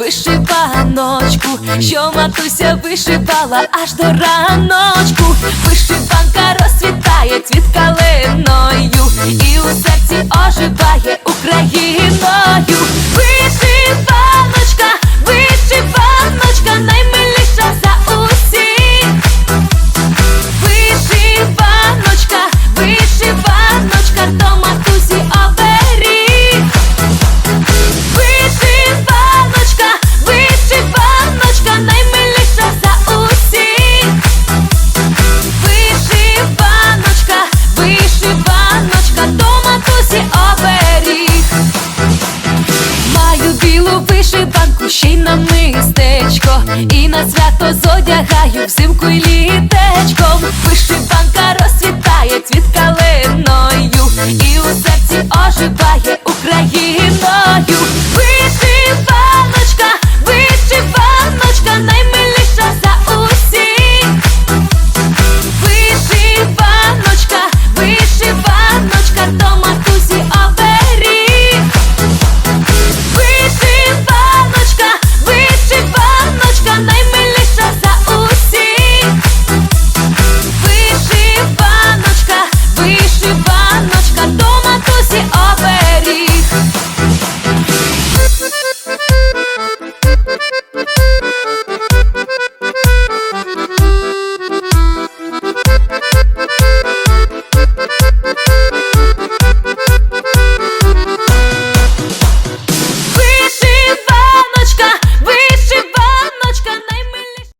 вишиваночку, що матуся вишивала аж до раночку, вишиванка розцвітає цвіт калиною. Білу вишиванку, ще й на мистечко. І на свято зодягаю взимку й літечком. Вишиванка